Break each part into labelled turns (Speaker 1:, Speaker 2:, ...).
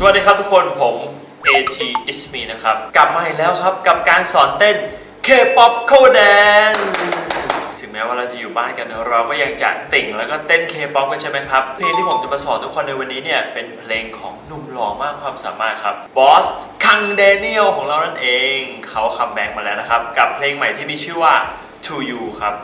Speaker 1: สวัสดีครับทุกคนผม AT is me นะครับ กลับมาอีกแล้วครับกับการสอนเต้น K-pop cover dance ถึงแม้ว่าเราจะอยู่บ้านกัน เราก็ยังจะติ่งแล้วก็เต้น K-pop กันใช่ไหมครับ เพลงที่ผมจะมาสอนทุกคนในวันนี้เนี่ย เป็นเพลงของหนุ่มหล่อมากความสามารถครับบอสคังเดนิเอลของเรานั่นเอง เขาคัมแบ็กมาแล้วนะครับ กับเพลงใหม่ที่มีชื่อว่า To You ครับ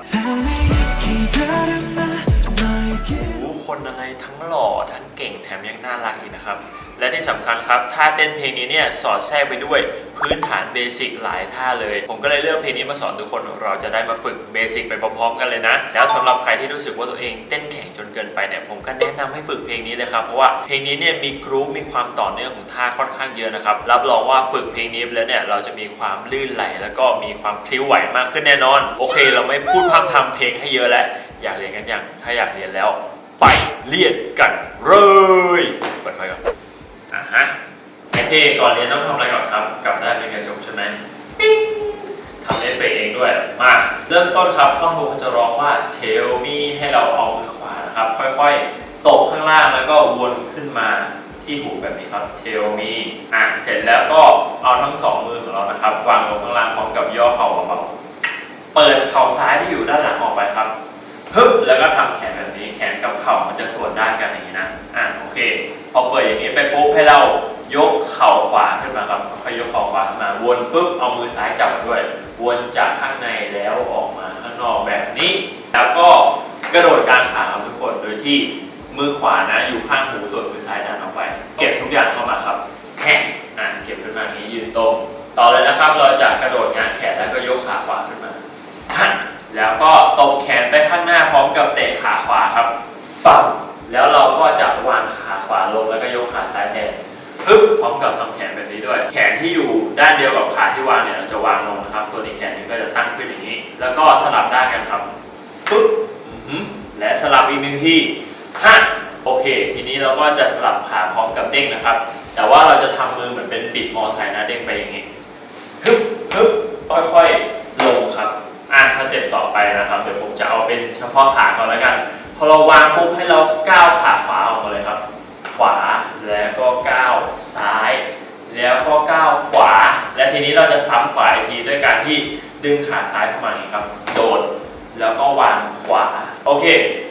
Speaker 1: คนอะไรทั้งหล่อทั้งเก่งแถมยังน่ารักอีกนะครับ และที่สำคัญครับท่าเต้นเพลงนี้เนี่ยสอดแทรกไปด้วยพื้นฐานเบสิกหลายท่าเลย ผมก็เลยเลือกเพลงนี้มาสอนทุกคนเราจะได้มาฝึกเบสิกไปพร้อมๆกันเลยนะ แล้วสำหรับใครที่รู้สึกว่าตัวเองเต้นแข็งจนเกินไปเนี่ยผมก็แนะนำให้ฝึกเพลงนี้เลยครับเพราะว่าเพลงนี้เนี่ยมีกรุ๊ปมีความต่อเนื่องของท่าค่อนข้างเยอะนะครับรับรองว่าฝึกเพลงนี้ไปแล้วเนี่ยเราจะมีความลื่นไหล แล้วก็มีความพลิ้วไหวมากขึ้นแน่นอน โอเค เราไม่พูดพร่ำทำเพลงให้เยอะแล้วอยากเรียนกันยังถ้าอยากเรียนแล้ว ไปเรียนกันเลยเปิดไฟก่อนอะฮะไอเท่ก่อนเรียนต้องทำอะไรก่อนครับกลับได้เป็นกระจกใช่ไหมปิ๊งทำเอฟเฟกต์เองด้วย มาเริ่มต้นครับท่อนฮุกเขาจะร้องว่า tell me ให้เราเอามือขวานะครับ ค่อยๆตบข้างล่างแล้วก็วนขึ้นมาที่หูแบบนี้ครับ tell me อะเสร็จแล้วก็เอาทั้งสองมือของเรานะครับ วางลงข้างล่างพร้อมกับย่อเข่าเบาๆเปิดเข่าซ้ายที่อยู่ด้านหลังออกไปครับ ฮึบแล้วก็ทำแขนแบบนี้ แขนกับเข่ามันจะส่วนด้านกันอย่างนี้นะอะโอเค พอเปิดอย่างนี้ไปปุ๊บให้เรายกเข่าขวาขึ้นมาครับค่อยยกเข่าขวาขึ้นมาวนปุ๊บเอามือซ้ายจับด้วย วนจากข้างในแล้วออกมาข้างนอกแบบนี้ แล้วก็กระโดดกลางขาครับทุกคนโดยที่มือขวานะอยู่ข้างหูส่วนมือซ้ายดันออกไป เก็บทุกอย่างเข้ามาครับแห่อะเก็บขึ้นมาอย่างนี้ยืนตรง ต่อเลยนะครับเราจะกระโดดงานแขนแล้วก็ยกขาขวาขึ้นมา แล้วก็ตบแขนไปข้างหน้าพร้อมกับเตะขาขวาครับปั๊บแล้วเราก็จะวางขาขวาลงแล้วก็ยกขาซ้ายแทนปึ๊บพร้อมกับทำแขนแบบนี้ด้วย แขนที่อยู่ด้านเดียวกับขาที่วางเนี่ยเราจะวางลงนะครับส่วนอีกแขนนึงก็จะตั้งขึ้นอย่างนี้ แล้วก็สลับด้านกันครับปึ๊บและสลับอีกหนึ่งที่ฮะโอเค ทีนี้เราก็จะสลับขาพร้อมกับเด้งนะครับ แต่ว่าเราจะทำมือเหมือนเป็นบิดมอไซค์นะเด้งไปอย่างนี้ฮึบฮึบค่อยๆลงครับ อะสเต็ปต่อไปนะครับ เดี๋ยวผมจะเอาเป็นเฉพาะขาก่อนแล้วกัน พอเราวางปุ๊บให้เราก้าวขาขวาออกมาเลยครับ ขวาแล้วก็ก้าวซ้าย แล้วก็ก้าวขวา และทีนี้เราจะซ้ำขวาอีกทีด้วยการที่ดึงขาซ้ายเข้ามาอย่างนี้ครับ โดดแล้วก็วางขวา โอเค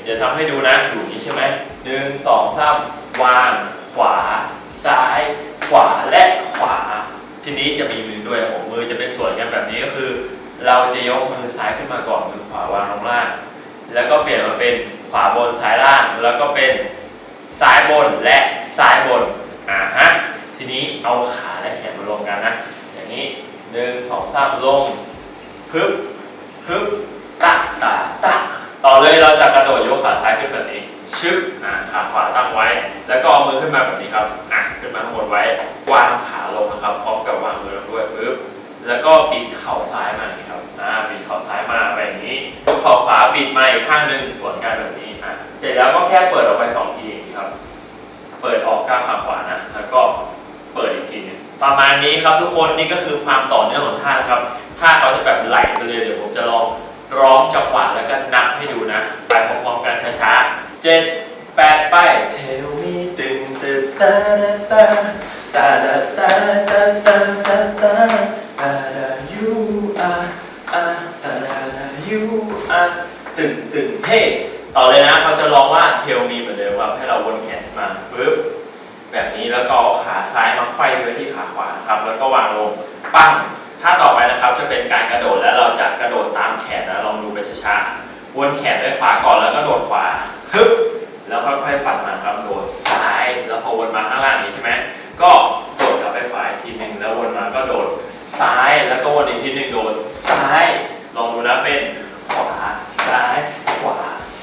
Speaker 1: เดี๋ยวทำให้ดูนะอยู่นี้ใช่ไหมหนึ่งสองสามวางขวา ซ้าย ขวาและขวา ทีนี้จะมีมือด้วยผมมือจะเป็นส่วนกันแบบนี้ก็คือ เราจะยกมือซ้ายขึ้นมาก่อนมือขวาวางลงล่าง แล้วก็เปลี่ยนมาเป็นขวาบนซ้ายล่าง แล้วก็เป็นซ้ายบนและซ้ายบนอ่าฮะทีนี้เอาขาและแขนมาลงกันนะอย่างนี้หนึ่งสองสามลงฮึบฮึบตะตะตะต่อเลยเราจะกระโดดยกขาซ้ายขึ้นแบบนี้ชึบอ่าขาขวาตั้งไว้ แล้วก็เอามือขึ้นมาแบบนี้ครับอะขึ้นมาข้างบนไว้วางขาลงนะครับพร้อมกับวางมือลงด้วยปึ๊บแล้วก็บิดเข่าซ้ายมา อ่างนี้ครับอ่าบิดข่าซ้ายมาแบบนี้ยกข่าขวาบิดมาอีกข้างหนึ่งสวนกันแบบนี้อะเสร็จแล้วก็แค่เปิดออกไปสองทีอย่างนี้ครับ เปิดออกก้าวขาขวานะแล้วก็เปิดอีกทีนึงประมาณนี้ครับทุกคนนี่ก็คือความต่อเนื่องของท่านะครับท่าเขาจะแบบไหลไปเลยเดี๋ยวผมจะลองร้องจังหวะแล้วก็นับให้ดูนะไปพร้อมๆกันช้าๆเจ็ดแปดไป Tell me ตึงตึงตาตาตาตาตาตาตาตาตาตาตา you are อ่าตาตา you are ตึ เฮ้ต่อเลยนะเขาจะร้องว่า Tell me เหมือนเดิมครับให้เราวนแขนขึ้นมาปึ๊บแบบนี้แล้วก็เอาขาซ้ายมาไขว้ไว้ที่ขาขวาครับ แล้วก็วางลงปั้งท่าต่อไปนะครับจะเป็นการกระโดดแล้วเราจะกระโดดตามแขนนะลองดูไปช้าๆวนแขนไปขวาก่อนแล้วก็โดดขวาฮึบแล้วค่อยๆปัดมาครับโดดซ้ายแล้วพอวนมาข้างล่างนี้ใช่ไหมก็โดดกลับไปขวาอีกทีหนึ่งแล้ววนมาก็โดดซ้ายแล้วก็วนอีกทีหนึ่งโดดซ้ายลองดูนะเป็นขวาซ้าย ขวา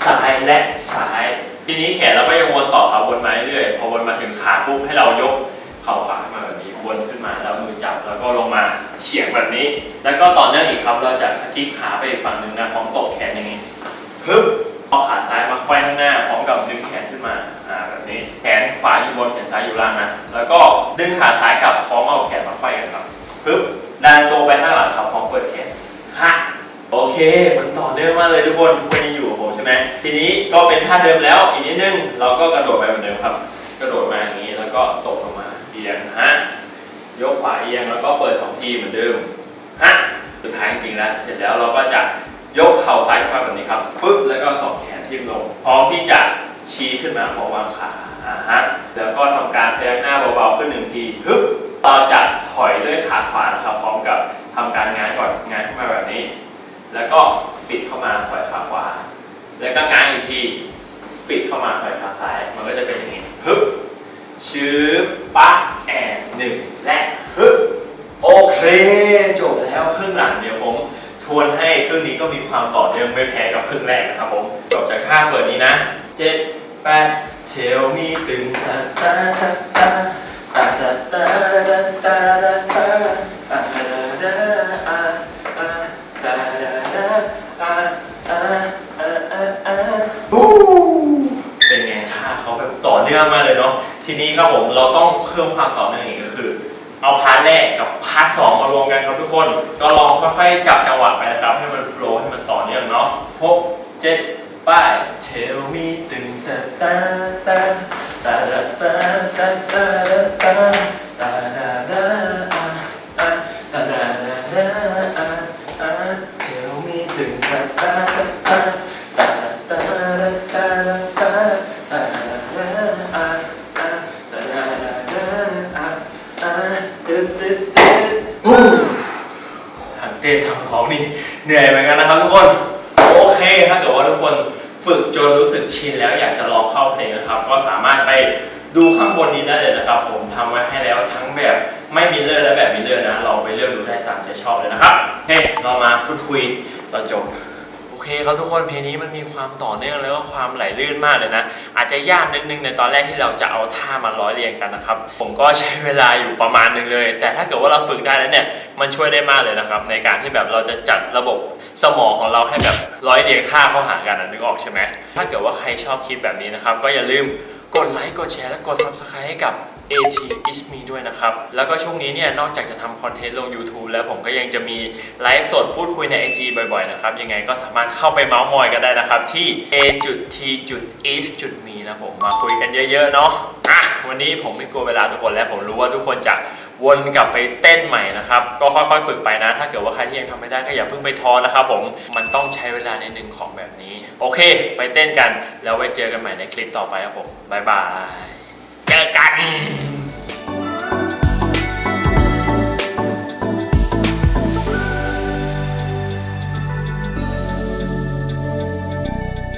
Speaker 1: ซ้าย และซ้าย ทีนี้แขนเราก็ยังวนต่อครับวนมาเรื่อยพอวนมาถึงขาปุ๊บให้เรายกเข่าขวาขึ้นมาแบบนี้วนขึ้นมาแล้วมือจับแล้วก็ลงมาเฉียงแบบนี้ แล้วก็ต่อเนื่องอีกครับเราจะสกิปขาไปฝั่งหนึ่งนะพร้อมตบแขนอย่างนี้ฮึบเอาขาซ้ายมาไขว้ข้างหน้าพร้อมกับดึงแขนขึ้นมาอ่าแบบนี้แขนขวาอยู่บนแขนซ้ายอยู่ล่างนะแล้วก็ดึงขาซ้ายกลับพร้อมเอาแขนมาไขว้กันครับฮึบดันตัวไปข้างหลังครับพร้อมเปิดแขนฮะโอเคมันต่อเนื่องมากเลยทุกคน ช่ไหมทีนี้ก็เป็นท่าเดิมแล้วอีกนิดนึงเราก็กระโดดไปเหมือนเดิมครับ กระโดดมาอย่างนี้แล้วก็ตกลงมาดีอียงฮะยกขวาเอียงแล้วก็เปิดสองทีเหมือนเดิมฮะสุดท้ายจริงๆแล้วเสร็จแล้วเราก็จะยกเข่าซ้ายขึ้นมาแบบนี้ครับปึ๊บแล้วก็สองแขนทิ่มลงพร้อมที่จะชี้ขึ้นมาพอวางขาอ่าฮะแล้วก็ทำการพยักหน้าเบาๆขึ้นหนึ่งทีฮึบเราจะถอยด้วยขาขวานะครับ พร้อมกับทำการงางก่อนงางขึ้นมาแบบนี้ แล้วก็ปิดเข้ามาถอยขาขวา แล้วก็ง้างอีกทีปิดเข้ามาถอยขาซ้าย มันก็จะเป็นอย่างนี้ฮึบชื้อปะแอนหนึ่งและฮึบโอเค จบแล้วครึ่งหลังเดี๋ยวผมทวนให้ครึ่งนี้ก็มีความต่อเนื่องไม่แพ้กับครึ่งแรกนะครับผมจบจากท่าเปิดนี้นะเจ็ดแปดเชลมีตึงตาตาตาตาตาตาตาตาตาตาตาตา ต่อเนื่องมาเลยเนาะทีนี้ครับผมเราต้องเพิ่มความต่อเนื่องอีกก็คือ เอาพาร์ทแรกกับพาร์ทสองมารวมกันครับทุกคนก็ลองค่อยๆจับจังหวะไปนะครับ ให้มันโฟล์ให้มันต่อเนื่องเนาะหกเจ็ดป้ายเทลมีตึงตาตาตาตา กันนะครับทุกคน โอเคถ้าเกิดว่าทุกคนฝึกจนรู้สึกชินแล้วอยากจะลองเข้าเพลงนะครับ ก็สามารถไปดูข้างบนนี้ได้เลยนะครับ ผมทำไว้ให้แล้วทั้งแบบไม่มิลเลอร์และแบบมิลเลอร์นะลองไปเลือกดูได้ตามใจชอบเลยนะครับโอเคเรามาพูดคุยตอนจบ เคครับทุกคนเพลงนี้มันมีความต่อเนื่องแล้วก็ความไหลลื่นมากเลยนะ อาจจะยากนิดนึงในตอนแรกที่เราจะเอาท่ามาร้อยเรียงกันนะครับ ผมก็ใช้เวลาอยู่ประมาณนึงเลย แต่ถ้าเกิดว่าเราฝึกได้แล้วเนี่ยมันช่วยได้มากเลยนะครับ ในการที่แบบเราจะจัดระบบสมองของเราให้แบบร้อยเรียงท่าเข้าหากันนะนึกออกใช่ไหมถ้าเกิดว่าใครชอบคลิปแบบนี้นะครับก็อย่าลืมกดไลค์กดแชร์และกด subscribe ให้กับ AT is me ด้วยนะครับ แล้วก็ช่วงนี้เนี่ย นอกจากจะทำคอนเทนต์ลง YouTube แล้วผมก็ยังจะมีไลฟ์สดพูดคุยใน IG บ่อยๆ นะครับ ยังไงก็สามารถเข้าไปเมาส์มอยกันได้นะครับ ที่ a t is me นะผม มาคุยกันเยอะๆ เนาะอะวันนี้ผมไม่กลัวเวลาทุกคนแล้วผมรู้ว่าทุกคนจะวนกลับไปเต้นใหม่นะครับ ก็ค่อยๆ ฝึกไปนะ ถ้าเกิดว่าใครที่ยังทำไม่ได้ก็อย่าเพิ่งไปท้อนะครับผม มันต้องใช้เวลาในหนึ่งของแบบนี้ โอเค ไปเต้นกัน แล้วไว้เจอกันใหม่ในคลิปต่อไปครับผม บ๊ายบาย เจอกัน